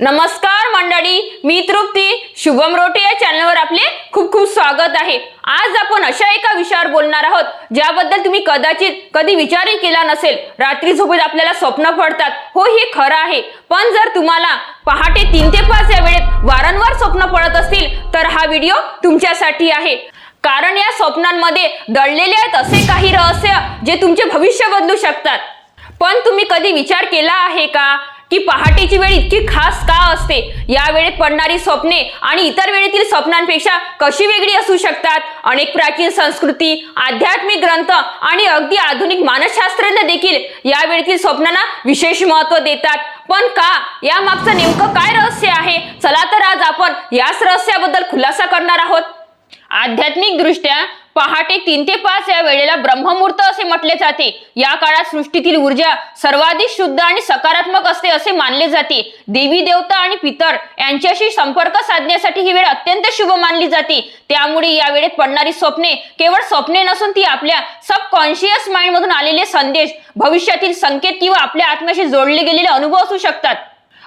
नमस्कार मंडळी मी तृप्ती. शुभम रोटे या चॅनलवर आपले खूप खूप स्वागत आहे. आज आपण अशा एका विषयावर बोलणार आहोत ज्याबद्दल तुम्ही कदाचित कधी विचारही केला नसेल. रात्री झोपेत आपल्याला स्वप्न पडतात. हो हे खरं आहे. पण जर तुम्हाला पहाटे तीन ते पाच या वेळेत वारंवार स्वप्न पडत असतील तर हा व्हिडिओ तुमच्यासाठी आहे. कारण या स्वप्नांमध्ये दडलेले आहेत असे काही रहस्य जे तुमचे भविष्य बदलू शकतात. पण तुम्ही कधी विचार केला आहे का? की पहाटेची वेळ इतकी खास का असते? या वेळेत पडणारी स्वप्ने आणि इतर वेळेतील स्वप्नांपेक्षा कशी वेगळी असू शकतात? अनेक प्राचीन संस्कृती आध्यात्मिक ग्रंथ आणि अगदी आधुनिक मानसशास्त्रज्ञ देखील या वेळेतील स्वप्नांना विशेष महत्त्व देतात. पण का? या मागचं नेमकं काय रहस्य आहे? चला तर आज आपण याच रहस्याबद्दल खुलासा करणार आहोत. आध्यात्मिक दृष्ट्या पहाटे तीन ते पाच या वेळेला ब्रह्ममुहूर्त असे म्हटले जाते. या काळात सृष्टीतील ऊर्जा सर्वाधिक शुद्ध आणि सकारात्मक असते असे मानले जाते. देवी देवता आणि पितर यांच्याशी संपर्क साधण्यासाठी ही वेळ अत्यंत शुभ मानली जाते. त्यामुळे या वेळेत पडणारी स्वप्ने केवळ स्वप्ने नसून ती आपल्या सबकॉन्शियस माइंड मधून आलेले संदेश भविष्यातील संकेत किंवा आपल्या आत्म्याशी जोडले गेलेले अनुभव असू शकतात.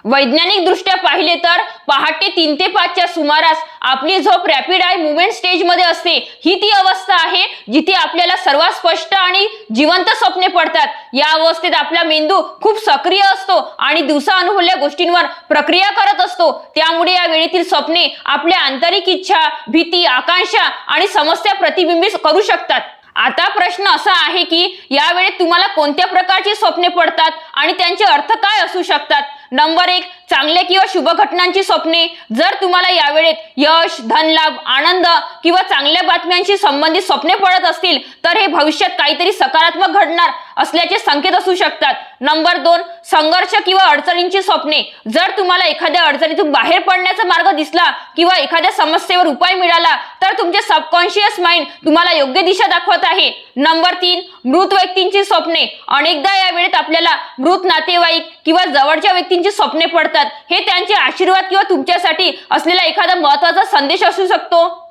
वैज्ञानिक दृष्ट्या पाहिले तर पहाटे तीन ते पाचच्या सुमारास आपली झोप रॅपिड आय मुवमेंट स्टेजमध्ये असते. ही ती अवस्था आहे जिथे आपल्याला सर्वात स्पष्ट आणि जिवंत स्वप्ने पडतात. या अवस्थेत आपला मेंदू खूप सक्रिय असतो आणि दिवसा अनुभवल्या गोष्टींवर प्रक्रिया करत असतो. त्यामुळे या वेळेतील स्वप्ने आपल्या आंतरिक इच्छा भीती आकांक्षा आणि समस्या प्रतिबिंबित करू शकतात. आता प्रश्न असा आहे की यावेळी तुम्हाला कोणत्या प्रकारची स्वप्ने पडतात आणि त्यांचे अर्थ काय असू शकतात? नंबर एक चांगले किंवा शुभ घटनांची स्वप्ने. जर तुम्हाला यावेळेत यश धनलाभ आनंद किंवा चांगल्या बातम्यांशी संबंधित स्वप्ने पडत असतील तर हे भविष्यात काहीतरी सकारात्मक घडणार असल्याचे संकेत असू शकतात. नंबर दोन संघर्ष किंवा अडचणींची स्वप्ने. जर तुम्हाला एखाद्या अडचणीतून बाहेर पडण्याचा मार्ग दिसला किंवा एखाद्या समस्येवर उपाय मिळाला तर तुमचे सबकॉन्शियस माइंड तुम्हाला योग्य दिशा दाखवत आहे. नंबर तीन मृत व्यक्तींची स्वप्ने. अनेकदा या वेळेत आपल्याला मृत नातेवाईक किंवा जवळच्या व्यक्तींची स्वप्ने पडतात. हे त्यांचे आशीर्वाद किंवा तुमच्यासाठी असलेला एखादा महत्त्वाचा संदेश असू शकतो.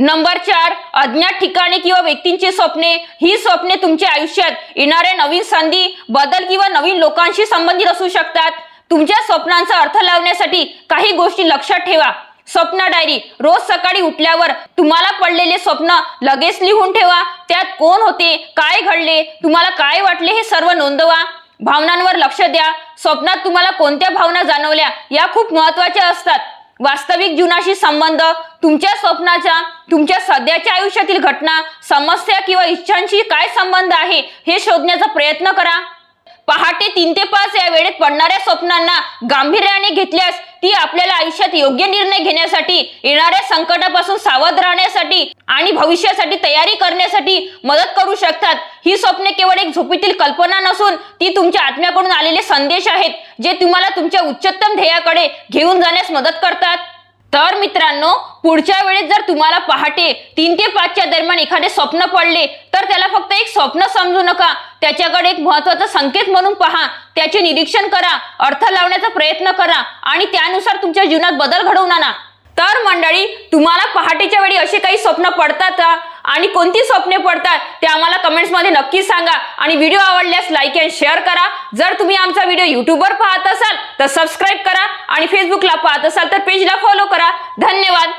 नंबर चार अज्ञात ठिकाणे किंवा व्यक्तींची स्वप्ने. ही स्वप्ने तुमच्या आयुष्यात येणाऱ्या नवीन संधी बदल किंवा नवीन लोकांशी संबंधित असू शकतात. तुमच्या स्वप्नांचा अर्थ लावण्यासाठी काही गोष्टी लक्षात ठेवा. स्वप्न डायरी रोज सकाळी उठल्यावर तुम्हाला पडलेले स्वप्न लगेच लिहून ठेवा. त्यात कोण होते काय घडले तुम्हाला काय वाटले हे सर्व नोंदवा. भावनांवर लक्ष द्या. स्वप्नात तुम्हाला कोणत्या भावना जाणवल्या या खूप महत्त्वाच्या असतात. वास्तविक जीवनाशी संबंध तुमच्या स्वप्नाचा तुमच्या सध्याच्या आयुष्यातील घटना समस्या किंवा इच्छांशी काय संबंध आहे हे शोधण्याचा प्रयत्न करा. पहाटे तीन ते पाच या वेळेत पडणाऱ्या स्वप्नांना गांभीर्याने घेतल्यास ती आपल्याला आयुष्यात योग्य निर्णय घेण्यासाठी येणाऱ्या संकटापासून सावध राहण्यासाठी आणि भविष्यासाठी तयारी करण्यासाठी मदत करू शकतात. ही स्वप्ने केवळ एक झोपेतील कल्पना नसून ती तुमच्या आत्म्याकडून आलेले संदेश आहेत जे तुम्हाला तुमच्या उच्चतम ध्येयाकडे घेऊन जाण्यास मदत करतात. मित्रांनो पुढच्या वेळेस जर तुम्हाला पहाटे तीन ते पाचच्या दरम्यान एखादे स्वप्न पडले तर त्याला फक्त एक स्वप्न समजू नका. त्याच्याकडे एक महत्त्वाचा संकेत म्हणून पहा. त्याचे निरीक्षण करा अर्थ लावण्याचा प्रयत्न करा आणि त्यानुसार तुमच्या जीवनात बदल घडवून आणा. तर मंडळी तुम्हाला पहाटेच्या वेळी असे काही स्वप्न पडतात का? आणि कोणती स्वप्ने पडतात ते आम्हाला कमेंट्समध्ये नक्की सांगा. आणि व्हिडिओ आवडल्यास लाईक अँड शेअर करा. जर तुम्ही आमचा व्हिडिओ युट्यूबवर पाहत असाल तर सबस्क्राईब करा. आणि फेसबुकला पाहत असाल तर पेजला फॉलो करा. धन्यवाद.